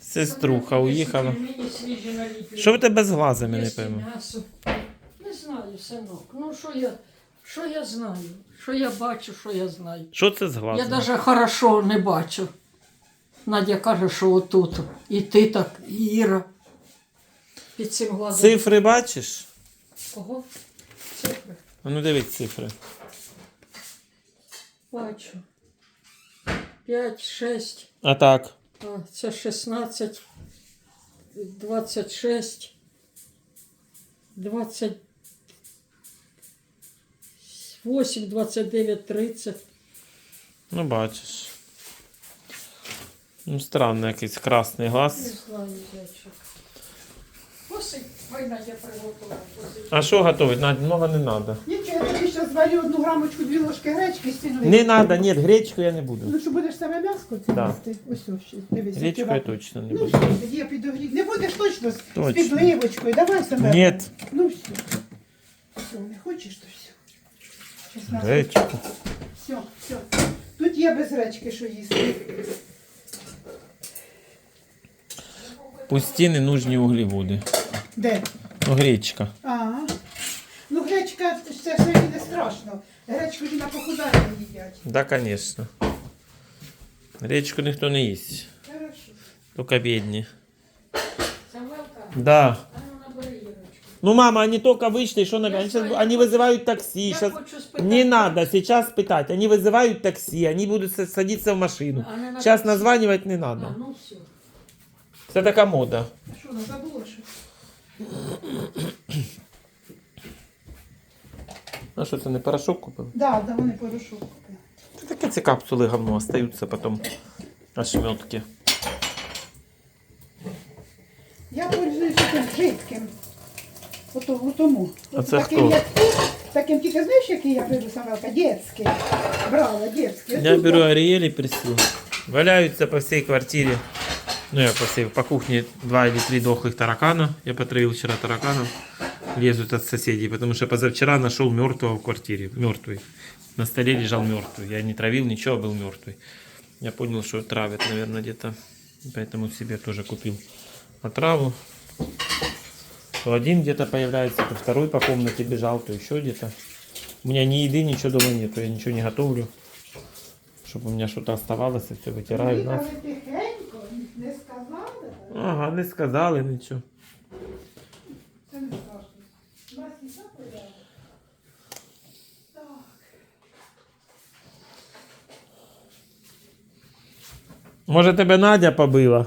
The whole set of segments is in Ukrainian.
Сеструха уїхала. Що в тебе з глазами, не пойму? Не знаю, синок. Ну що я, що я знаю? Що я бачу, що я знаю? Що це з Я глазами? навіть хорошо не бачу. Надя каже, що отут. І ти так, і Іра. Під цим глазом. Цифри бачиш? Кого? Цифри. А ну дивись цифри. Бачу. 5, 6. А так. А, це 16, 26, 28, 29, 30. Ну бачиш. Ну, странно, якийсь красний Не знаю, зайчик. Приготувала. А що готовить? Надь, много не надо. Нічого, я тобі зараз зварю одну грамочку, дві ложки гречки стіну. Не надо, ні, гречку я не буду. Ну що будеш саме м'яско це Да. їсти? Ось ось, ще, дивись. Гречку я відкривай. точно не Ну буду. все, тоді я підогрію. Не будеш точно з, Точно. підливочкою. Давай саме. Ні, Ну все. Все, не хочеш, то все. Щас нас- гречку. Все, все. Тут є без гречки, що їсти. Пусті ненужні углеводи. Де? Ну, гречка. Ага. Ну гречка, це все не страшно. Гречку ж і на похудання їдять. Да, конечно. Гречку ніхто не їсть. Хорошо. Тільки бідні. Самвелка, Да. а ну набери Ірочку. Ну, мама, они только вышли, что на... Я Они, щас- знаю, они я вызывают такси. Я Щас... хочу спитати. Не надо сейчас пытать. Они вызывают такси, они будут са- садиться в машину. А не на Сейчас таксі? названивать не А, надо. ну все. Це така мода. А що, не забула що? А що це не порошок купив? Да, да, вони порошок купили. Це таке ці капсули говно остаються потім. Ошметки. Я пользуюся тим жидким. Ото, тому. А От це таким, хто? як ти, таким тільки знаєш, який я привезла Самелка? Детський. Брала, детський. Я Тут, беру Ариэль и прису. Валяются по всей квартире. Ну, я по всей, по кухне два или три дохлых таракана. Я потравил вчера тараканов. Лезут от соседей, потому что позавчера нашел мертвого в квартире. Мертвый. На столе лежал мертвый. Я не травил ничего, а был мертвый. Я понял, что травят, наверное, где-то. Поэтому себе тоже купил отраву. То один где-то появляется, то второй по комнате бежал, то еще где-то. У меня ни еды, ничего дома нету, я ничего не готовлю. Чтобы у меня что-то оставалось, я все вытираю. Їхали Ага, не сказали нічого. Це не страшно. Нас і. Так. Може тебе Надя побила?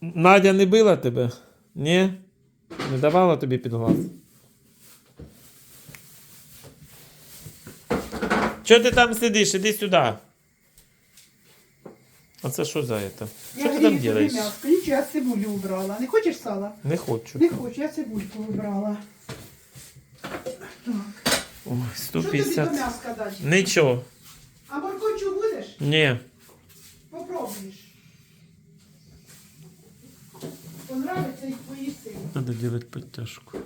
Надя не била тебе? Ні? Не давала тобі під глаз? Чого ти там сидиш? Іди сюди. А це що за це? Що ти там робиш? м'яско. Нічого, я цибулю убрала. Не хочеш сала? Не хочу. Не хочу, я цибульку вибрала. Так. Ой, Що тобі до 150. м'яска дати? Нічого. А моркочу будеш? Ні. Попробуєш. Понравиться і поїсти. Надо делать подтяжку.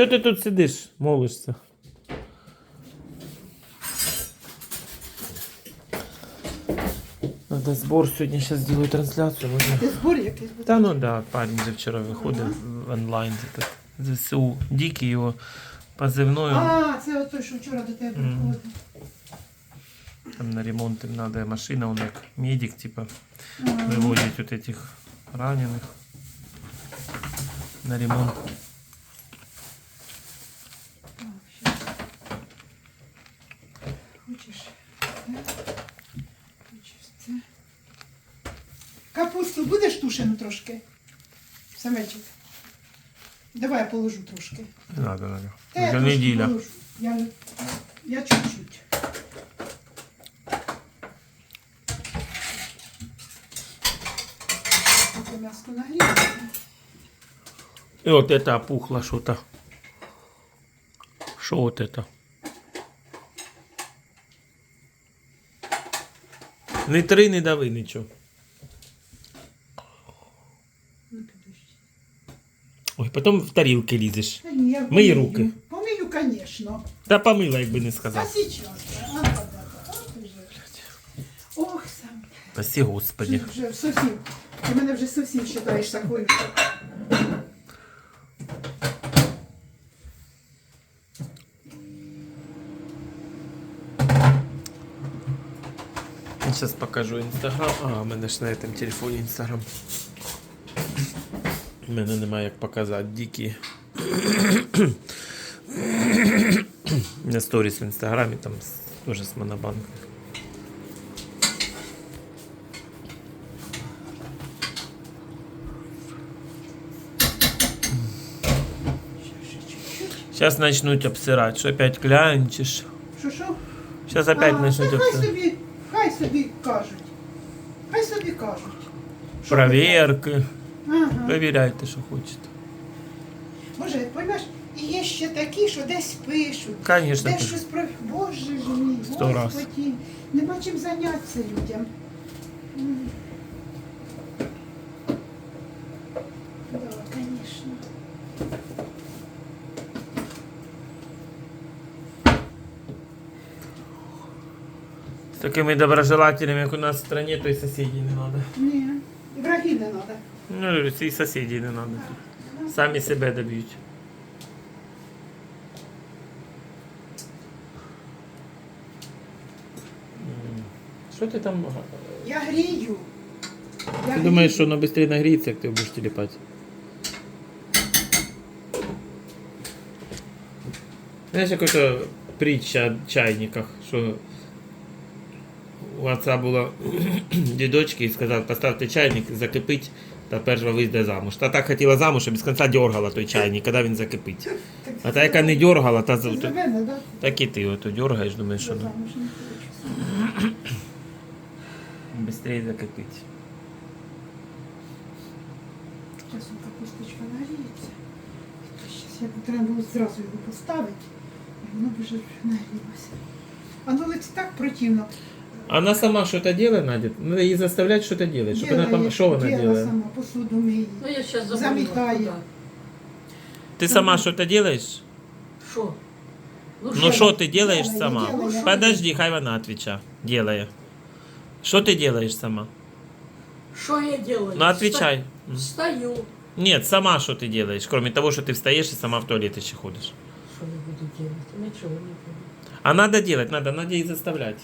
Чого ти тут сидиш, молишся? Надо сбор сегодня сейчас сделаю трансляцию. Можно... Ти збор якийсь буде? Та ну да, парень же вчора виходив в онлайн. Этот, ЗСУ Дикий його позивною. А, це от той, що вчора до тебе Мгм. приходив. Там на ремонт їм надо машина, он як медик, типа, вивозять вот этих ранених на ремонт. Будеш тушену трошки? Самечик. Давай я положу трошки. Не надо, надо. Та я Вже трошки неділя. положу. Я, я чуть-чуть. Поки м'ясо нагріється. І от это опухло що-то. Що от это? Не три, не дави нічого. Ой, потім в тарілки лізеш. Та ні, я Мої помию. руки. Помию, звісно. Та помила, якби не А сказав. сейчас. А, да, да, да. От уже. Ох, сам. Спасі Господи. Ти вже сусів. Ти мене вже сусів вважаєш такою. що- Сейчас покажу інстаграм. А, у мене ж на цьому телефоні інстаграм. У мене немає як показати дикі. У мене сторіс в інстаграмі, там теж з монобанку. Сейчас начнут обсирать, что опять клянчишь. Що що? Сейчас опять начнут та хай собі, хай собі кажуть. Хай собі кажуть. Що Проверки. Ага. Перевіряйте, що хочете. Може, поймеш, і є ще такі, що десь пишуть. Конечно. Десь щось про. Боже ж мій, Сто раз. Нема чим зайнятися людям. М. Да, конечно. З такими доброжелателями, як у нас в стране, то і сусідів не треба. Ні, і врагів не треба. Ну, і сусідів не треба. Самі себе доб'ють. Що ти там? Я грію. Я Ти думаєш, що воно швидше нагріється, як ти будеш тіліпати? Знаєш, як притча о чайниках, що у отца було дідочки і сказав, поставте чайник, закипить, та перша вийде замуж. Та так хотіла замуж, що без кінця дергала той чайник, коли він закипить. А та яка не дергала, та з- так і ти ото дергаєш, думаєш, що ну, закипить. Зараз он капусточка нагріється. Зараз я треба було зразу його поставити. І воно б вже нагрілося. А ну це так противно. Она сама что-то делает, Надя? Надо ей заставлять что-то делать, чтобы она Делає, пом... Что она діла делает? сама, посуду миє. Ну я зараз забула. Замітає. куди. Ты сама что-то делаешь? Що? Ну что ты делаешь делаю, сама? делаю. Подожди, хай она отвеча. Делая. Что ты делаешь сама? Що я делаю? Ну отвечай. М. Встаю. Нет, сама что ты делаешь, кроме того, что ты встаешь и сама в туалет еще ходишь. Що я буду делать? Нічого не буду. А надо делать, надо, надо ей заставлять.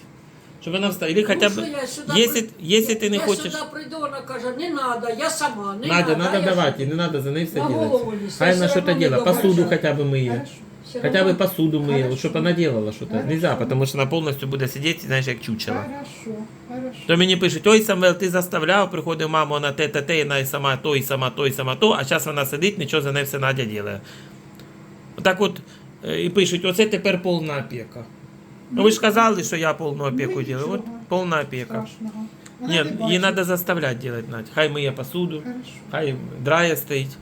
Чтобы она встала. Или хотя Ну, бы, що я сюди если, при- если ты не я хочешь... сюди прийду, вона каже, не надо, я сама, не Надя, надо. надо я давать, сама. и не надо за ней все На делать. голову лезть, Хай я она всё что-то равно не делает, посуду добавляю. хотя бы мыет. Хорошо. Все Хотя равно- бы посуду мыла, Хорошо. чтобы она делала что-то. Хорошо. Нельзя, потому что она полностью буде сидеть, знаешь, як чучело. Хорошо, хорошо. То мені пишуть, ой, Самвел, ти заставляв, приходив мама, вона те, те, те, і вона і сама то, і сама то, і сама то, а зараз вона сидить, нічого за нею все Надя ділає. Отак от е, і пишуть, оце тепер повна опека. Ну ви ж казали, що я повну опеку Ну, ділаю. От нічого. повна опека. Страшного. Вона Ні, не її бачить. треба заставляти робити, Надь. Хай миє посуду, Хорошо. хай драє стоїть.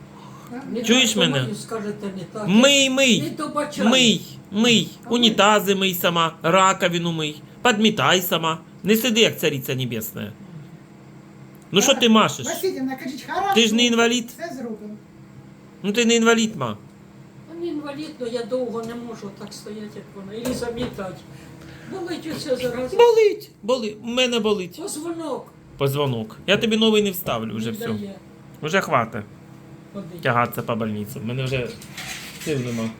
Не Чуєш так, то мене? мені Скажете не так. Мий, Не мий, добачай. мий, мий, унітази мий сама, раковину мий, підмітай сама. Не сиди, як цариця небесна. Ну що ти машеш? Васильівна, кажіть, хорошо. Ти ж не інвалід. Все зробимо. Ну ти не інвалід, ма. Він інвалід, але я довго не можу так стояти, як вона, і замітати. Болить усе зараз. Болить, болить. У мене болить. Позвонок Позвонок. Я тобі новий не вставлю, вже не все. дає Вже хватить ходити. тягатися по больниці. У мене вже сил нема.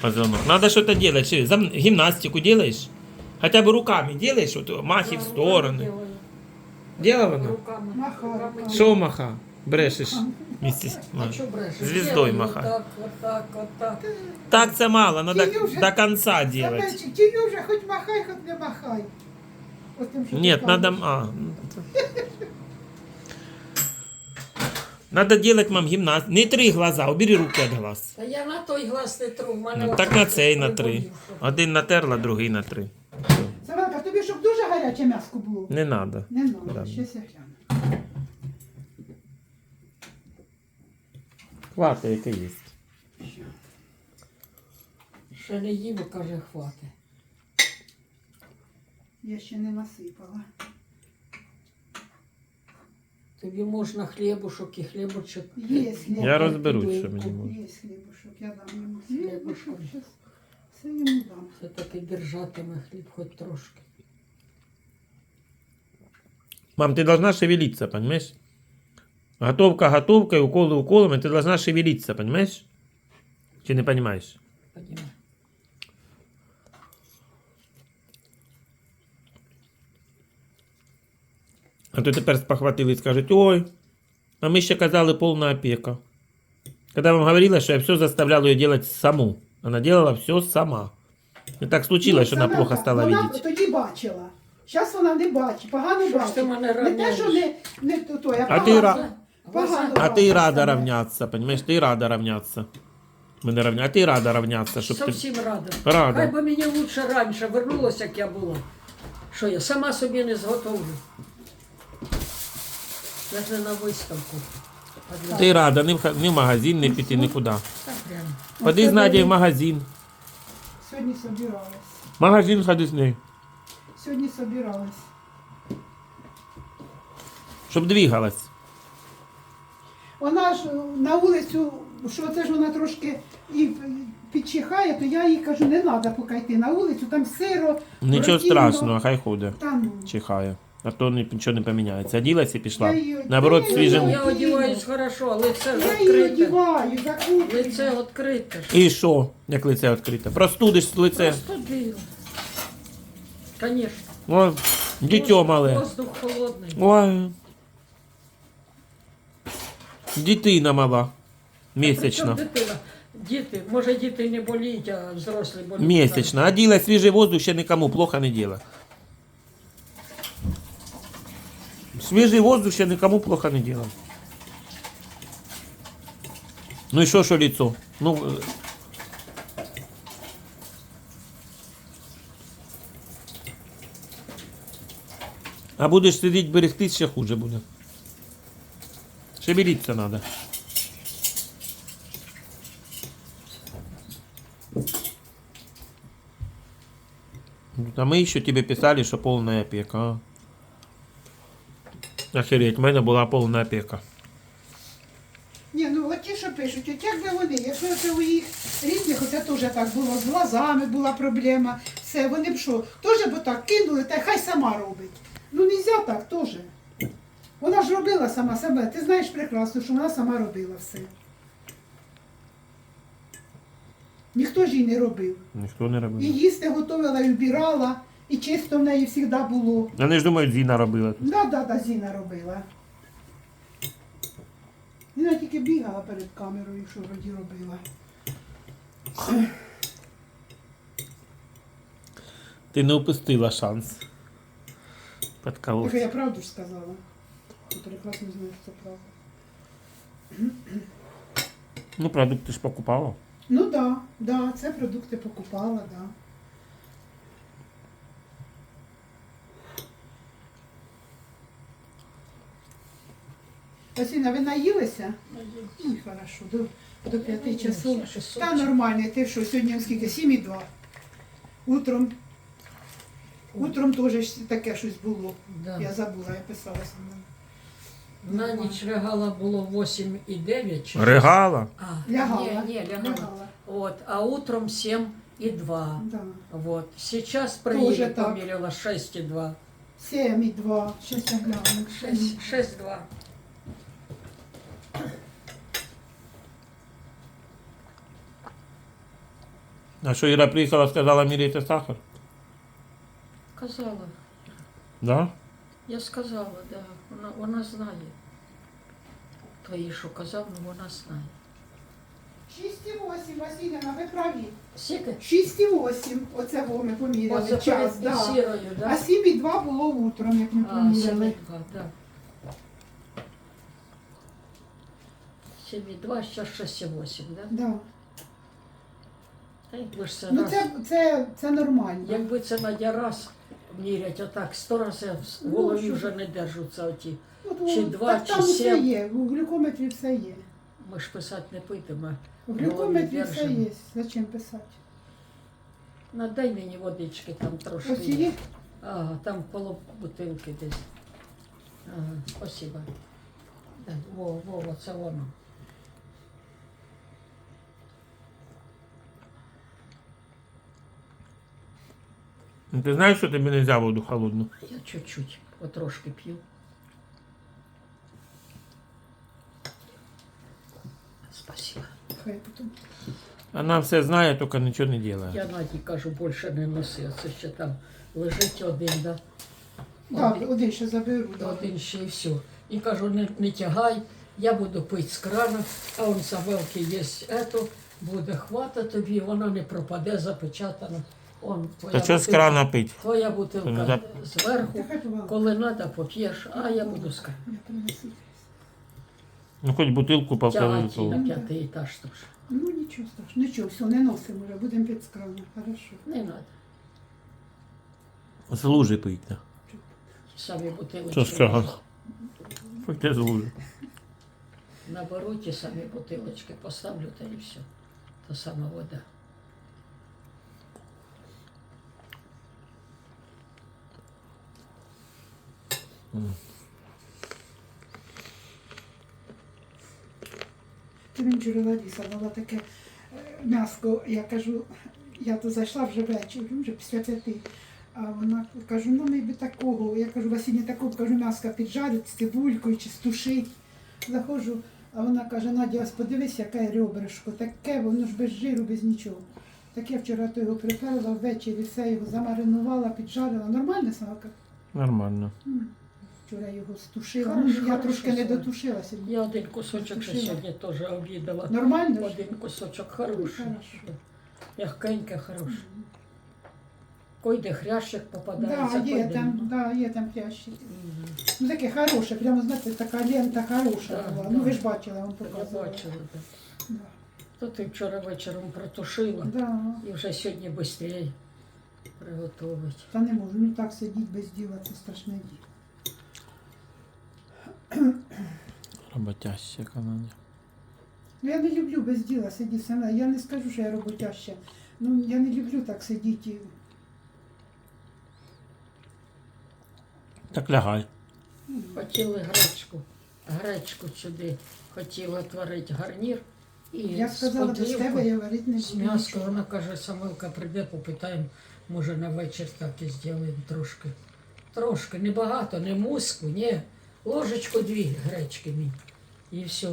Позвонок. Надо что-то делать. Что, зам- гимнастику делаешь? Хотя бы руками делаешь, вот махи в стороны. Делала Руками. Маха, Руками. руками. Що маха? Брешеш. Місті. А що. Отак, отак, отак. Так це мало, надо Тіню вже- до конца делать. Самечик, вже хоч махай, хоч не махай. От тим, що ти кажеш. надо... А, ну, надо делать, мам, гимнаст. Не три глаза, убери руки от глаз. Та я на той глаз не тру. в мене Ну, так на цей на три. Один натерла, другий на три. Савелка, тобі щоб дуже гаряче м'яско було. Не надо. Не надо, Да. щось я Хватит, яке є. Ще не їв, каже, хватить. Я ще не насипала. Тобі можна хлібушок і хлібочок. Є хліб. Я розберусь, що мені можна. Є хлібушок, я дам йому Хлібушок. Щас все йому дам. Це таки держатиме хліб хоч трошки. Мам, ты должна шевелиться, понимаешь? Готовка готовкой, уколы уколами, ты должна шевелиться, понимаешь? Чи не понимаешь? Понімаю. А то тепер спохватили і скажуть, ой, а ми ще казали повна опека. Когда вам говорила, що я все заставляла ее делать саму. Она делала все сама. И так случилось, що Ну, вона плохо стала вона видеть. тоді бачила. Зараз вона не бачить, погано бачить. мене Не те, що не, не то, то, я А ти погано. ра- Погано. А ты и рада Сама. равняться, понимаешь? Ты и рада равняться. Мы не равня... А ты и рада равняться, щоб ти... Зовсім рада. Рада. Хай би мені лучше раніше вернулося, як я була. Що я сама собі не зготовлю. Навіть не на виставку. А для- Ти рада, не в, ха- не в магазин, не піти нікуди. Так прямо. Ходи Оце з Надією в мені магазин. Сьогодні собиралась. Магазин ходи з нею. Сьогодні собиралась. Щоб двигалась. Вона ж на вулицю, що це ж вона трошки і підчихає, то я їй кажу, не треба поки йти на вулицю, там сиро. Нічого противно. страшного, хай ходить. Та ну. Чихає. А то ні- нічого не поміняється. Оділась і пішла. Я її- Наоборот, я її свіжим. Я одіваюсь хорошо, лице ж Я її відкрите. одіваю, закуплю. Лице відкрите. ж. І що, як лице відкрите? Простудиш лице. Просто діло. Конечно. О, дитё мале. Воздух холодний. Ой. Дитина мала. Причому Місячна. дитина? Діти, може діти не боліють, а взрослі боліють. Місячна. Оділась свіжий воздух ще нікому плохо не діла. Свіжий воздух ще нікому плохо не діла. Ну і що, що лицо? Ну, е, а будеш сидіти берегтись, ще хуже буде. Шевелиться треба. А мы еще тебе писали, что полная опека. Охереть, в мене була повна опека. Ні, ну от ті, що пишуть, от як би вони, якщо це у їх рідних, оце теж так було, з глазами була проблема, все, вони б що, теж б так кинули, та хай сама робить. Ну не можна так теж. Вона ж робила сама себе, ти знаєш прекрасно, що вона сама робила все. Ніхто ж їй не робив. Ніхто не І їсти готувала, і вбирала, і чисто в неї завжди було. Вони ж думають, Зіна робила. Да, да, да, Зіна робила. Зіна тільки бігала перед камерою, що вроді робила. Ти не упустила шанс. Так я правду ж сказала. Ти прекрасно знаєш, що це правда. Ну, продукти ж покупала. Ну да, да, це продукти покупала, да. Васіна, ви наїлися? Ну, хорошо, до, до п'яти часов. Та нормально, ти що, сьогодні скільки? Сім і два. Утром. Утром теж таке щось було. Да. Я забула, я писала сама. На ніч лягала було 8 і 9. Чи Регала. А, Лягала. Ні, ні, лягала. Лягала. Вот, а утром 7 и 2. Да. Вот. Сейчас Тоже приедет, так. померила 6 и 2. Сім і два. Щось я гляну. 6, 6 2. А що Іра приїхала, сказала, міряйте сахар? Сказала. Да? Я сказала, да. Вона, вона знає. Твої, що казав, ну вона знає. 6,8, Васильівна, ви праві. Скільки? 6,8. Оце во ми поміряли Оце час. перед Да. сірою, А да? 7,2 було утром, як ми А, поміряли. 7,2, да. 7,2, сейчас 6,8, да? Да. Та якби ж це Ну раз. це, це, це нормально. Якби це Надя раз мірять, отак, сто разів в Ну, голові вже не держаться оті. От, чи два, так чи там все сім. є, у глюкометрі все є. Ми ж писати не питимо. У глюкометрі все держимо. є. Зачем писати? Надай мені водички там трошки. Ось є? Ага, там коло бутилки десь. Ага, спасибо. Во, Вова, це воно. Ну, Ти знаєш, що тобі не можна воду холодну? Я чуть-чуть, потрошки п'ю. Спасибо. Хай потім. Вона все знає, тільки нічого не робить. Я Наді кажу, більше не носи, це ще там лежить один, да? Да, Один, один ще заберу. Да. один ще і все. І кажу, не, не тягай, я буду пити з крана, а он Савелки є ето, буде хвата тобі, вона не пропаде, запечатана. Он, твоя Та що з крана пить? Твоя бутилка да. зверху, коли треба, поп'єш, а я буду з крана. Ну хоч бутилку полтора Тягати на п'ятий етаж теж. Ну нічого страшного. Нічого, все, не носимо вже, будемо під з крана. Хорошо. Не треба. З лужи пить. да. Самі бутилочки. Що з крана? Хоч те з лужи. Наберу ті самі бутилочки, поставлю та і все. Та сама вода. Ти він вчора Лариса дала таке е, м'яско. Я кажу, я то зайшла вже ввечері, вже після п'яти. А вона кажу, ну ми би такого. Я кажу, Василь, такого кажу, м'яска піджарить з цибулькою чи стушить. Заходжу, а вона каже, Надя, ось подивись, яке ребришко, таке, воно ж без жиру, без нічого. Так я вчора то його приперла ввечері, все його замаринувала, піджарила. Нормально салка? Нормально. Вчора його стушила. Хорошо, ну, я хорошо, трошки не Соня. дотушила сьогодні. Я один кусочок ще сьогодні теж обідала. Нормально? ж? Один кусочок хороший. Хорошо. Мягкеньке, хороше. Койде хрящик попадається. Да, є койде там, да, є там прящик. Мгм. Ну таке хороше, прямо знаєте, така лента хороша Да, була. да. Ну ви ж бачили, я вам Я показувала. бачила. Да. То ти вчора вечором протушила Да. і вже сьогодні швидше приготувати. Та не можу, ну так сидіть без діла, це страшне діло. Роботяща Канаді. Ну я не люблю без діла сидіти сама. Я не скажу, що я роботяща. Ну я не люблю так сидіти. Так лягай. Хотіли гречку, гречку сюди хотіла творити гарнір. І Я сказала, без тебе я варити не З буду. нічого. вона каже, Самилка прийде, попитаємо, може на вечір так і зробимо трошки. Трошки, не багато, не муску, ні. Ложечку дві гречки мені. І все.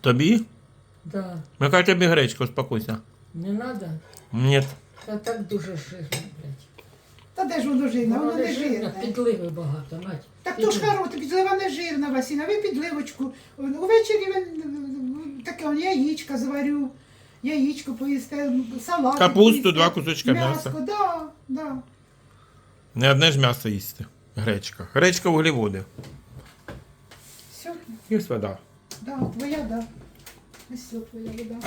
Тобі? Да. Яка тобі гречка, успокойся. Не треба? Ні. Та так дуже жирно, блядь. Та де ж воно жирне? Воно не не жирне. підливи багато, Надь. Так то ж Підливи. хороше, підлива не жирна, Васіна, ви підливочку. Увечері ви м, таке он, яєчка зварю, яєчко поїсте, салат. Капусту, два кусочка м'яса. М'яско, да, да. Не одне ж м'ясо їсти. Гречка. Гречка вуглеводи. Все, вода. да, твоя, да. Ось все твоя вода.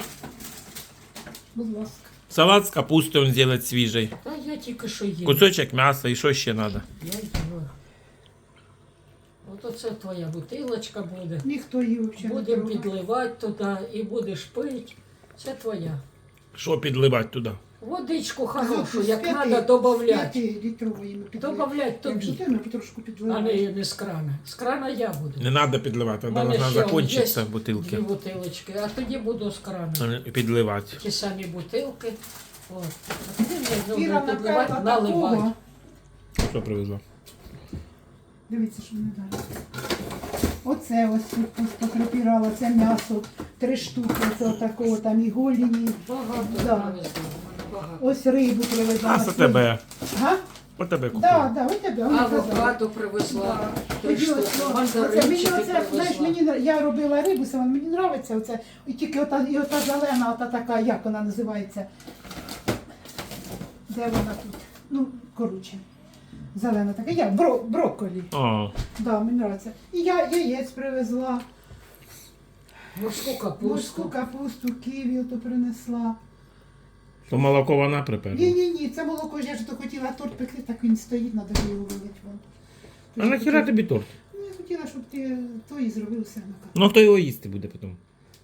Будь ласка. Салат з капусти він зробить свіжий. Та я тільки що їм. Кусочок м'яса і що ще треба? Я їла. От оце твоя бутилочка буде. Ніхто її взагалі не Будемо трогав. підливати туди і будеш пити. Це твоя. Що підливати туди? Водичку Казав, хорошу, як треба, з додавати. п'яти літрової ми підливаємо. Якщо тобі, ти потрошку а не, не з крана. З крана я буду. Не треба підливати, У вона мене ще є бутилки. Дві бутилочки, а тоді буду з крана. Підливати. Ті самі бутилки. От. А тоді ми Іра підливати, наперла наливати. такого. Що привезла? Дивіться, що не далі. Оце ось тут просто припірала, це м'ясо, три штуки, це такого там і голіні. Багато Да. багато. Ось рибу привезла. А за тебе. Га? О тебе купив. Да, да, ось тебе, вона казала. Авокадо привезла. Три Тоді ось, штуки. о, оце, мені оце, знаєш, привезла. мені, нра- я робила рибу, сама, мені подобається оце, і тільки ота, і ота зелена, ота така, як вона називається. Де вона тут? Ну, коротше, зелена така, я, бро, брокколі. О, Да, мені подобається. І я яєць привезла. Морську Морську капусту. капусту, ківі ото принесла. То молоко вона приперла. Ні, ні, ні, це молоко ж я ж то хотіла торт пекти, так він стоїть, треба його вилити вон. А нахіра тобі торт? Ну, я хотіла, щоб ти той зробив все на капусту. Ну хто його їсти буде потім?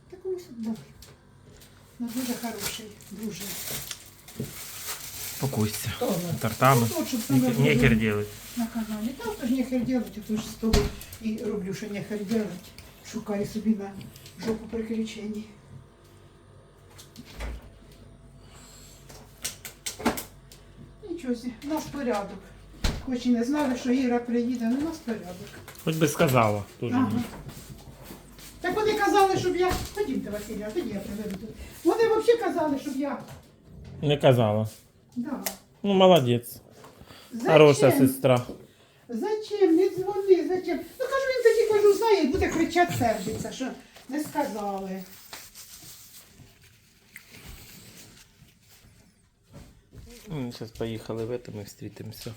Так комусь давай. Ну, дуже хороший, дуже. Успокойся. То на Тортами. Ну, щоб саме було делать. на каналі. Та то ж нехер делать, то ж з того і роблю, що нехер делать. Шукаю собі на жопу приключень. Нічого, у нас порядок. Хоч і не знали, що Іра приїде, але у нас порядок. Хоть би сказала. Тоже. Ага. Так вони казали, щоб я. Ходімте, Василя, тоді я приведу. тут. Вони взагалі казали, щоб я. Не казала. Да. Ну, молодець. Хороша сестра. Зачем? Не дзвони, зачем? Ну кажу, він тоді кажу, знає, і буде кричати, сердиться, що не сказали. Зараз поїхали в этом і встрітимося.